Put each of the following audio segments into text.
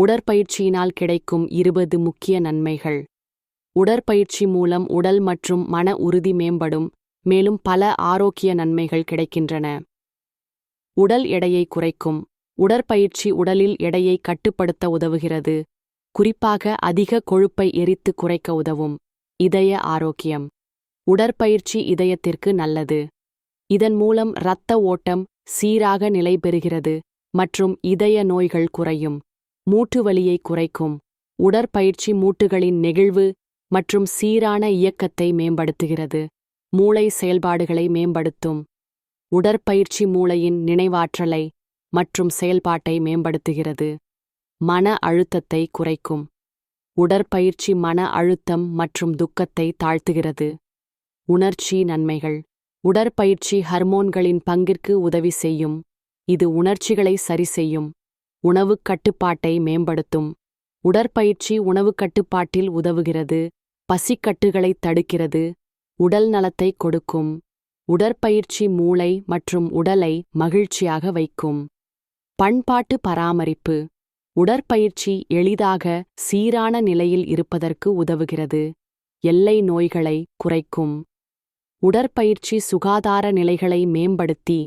உடற்பயிற்சியினால் கிடைக்கும் இருபது முக்கிய நன்மைகள். உடற்பயிற்சி மூலம் உடல் மற்றும் மன உறுதி மேம்படும் மேலும் பல ஆரோக்கிய நன்மைகள் கிடைக்கின்றன. உடல் எடையை குறைக்கும். உடற்பயிற்சி உடலில் எடையை கட்டுப்படுத்த உதவுகிறது. குறிப்பாக அதிக கொழுப்பை எரித்து குறைக்க உதவும். இதய ஆரோக்கியம். உடற்பயிற்சி இதயத்திற்கு நல்லது. இதன் மூலம் இரத்த ஓட்டம் சீராக நிலை பெறுகிறது மற்றும் இதய நோய்கள் குறையும். மூட்டு வலியை குறைக்கும். உடற்பயிற்சி மூட்டுகளின் நெகிழ்வு மற்றும் சீரான இயக்கத்தை மேம்படுத்துகிறது. மூளை செயல்பாடுகளை மேம்படுத்தும். உடற்பயிற்சி மூளையின் நினைவாற்றலை மற்றும் செயல்பாட்டை மேம்படுத்துகிறது. மன அழுத்தத்தை குறைக்கும். உடற்பயிற்சி மன அழுத்தம் மற்றும் துக்கத்தை தாழ்த்துகிறது. உணர்ச்சி நன்மைகள். உடற்பயிற்சி ஹர்மோன்களின் பங்கிற்கு உதவி செய்யும். இது உணர்ச்சிகளை சரிசெய்யும் உணவுக் கட்டுப்பாட்டை மேம்படுத்தும். உடற்பயிற்சி உணவுக் கட்டுப்பாட்டில் உதவுகிறது. பசிக்கட்டுகளைத் தடுக்கிறது. உடல் நலத்தை கொடுக்கும். உடற்பயிற்சி மூளை மற்றும் உடலை மகிழ்ச்சியாக வைக்கும். பண்பாட்டு பராமரிப்பு. உடற்பயிற்சி எளிதாக சீரான நிலையில் இருப்பதற்கு உதவுகிறது. எல்லை நோய்களை குறைக்கும். உடற்பயிற்சி சுகாதார நிலைகளை மேம்படுத்தி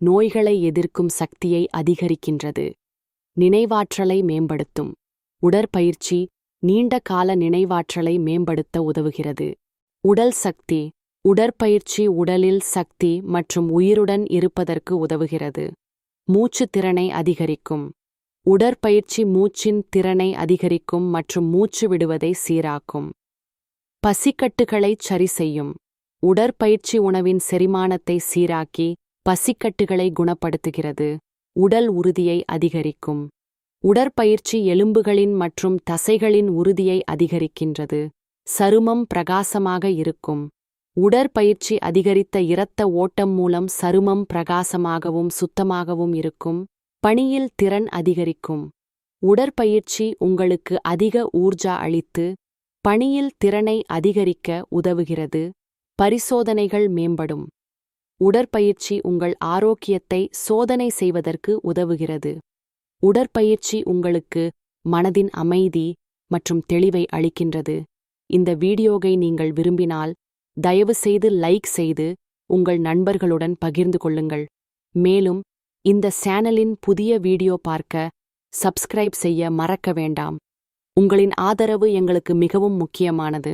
நோய்களை எதிர்க்கும் சக்தியை அதிகரிக்கின்றது. நினைவாற்றலை மேம்படுத்தும். உடற்பயிற்சி நீண்ட கால நினைவாற்றலை மேம்படுத்த உதவுகிறது. உடல் சக்தி உடற்பயிற்சி உடலில் சக்தி மற்றும் உயிருடன் இருப்பதற்கு உதவுகிறது. மூச்சு திறனை அதிகரிக்கும். உடற்பயிற்சி மூச்சின் திறனை அதிகரிக்கும் மற்றும் மூச்சு விடுவதை சீராக்கும். பசிக்கட்டுகளைச் சரி செய்யும். உடற்பயிற்சி உணவின் செரிமானத்தை சீராக்கி பசிக்கட்டுகளை குணப்படுத்துகிறது. உடல் உறுதியை அதிகரிக்கும். உடற்பயிற்சி எலும்புகளின் மற்றும் தசைகளின் உறுதியை அதிகரிக்கின்றது. சருமம் பிரகாசமாக இருக்கும். உடற்பயிற்சி அதிகரித்த இரத்த ஓட்டம் மூலம் சருமம் பிரகாசமாகவும் சுத்தமாகவும் இருக்கும். பணியில் திறன் அதிகரிக்கும். உடற்பயிற்சி உங்களுக்கு அதிக ஊர்ஜா அளித்து பணியில் திறனை அதிகரிக்க உதவுகிறது. பரிசோதனைகள் மேம்படும். உடற்பயிற்சி உங்கள் ஆரோக்கியத்தை சோதனை செய்வதற்கு உதவுகிறது. உடற்பயிற்சி உங்களுக்கு மனதின் அமைதி மற்றும் தெளிவை அளிக்கின்றது. இந்த வீடியோவை நீங்கள் விரும்பினால் தயவு செய்து லைக் செய்து உங்கள் நண்பர்களுடன் பகிர்ந்து கொள்ளுங்கள். மேலும் இந்த சேனலின் புதிய வீடியோ பார்க்க சப்ஸ்கிரைப் செய்ய மறக்க வேண்டாம். உங்களின் ஆதரவு எங்களுக்கு மிகவும் முக்கியமானது.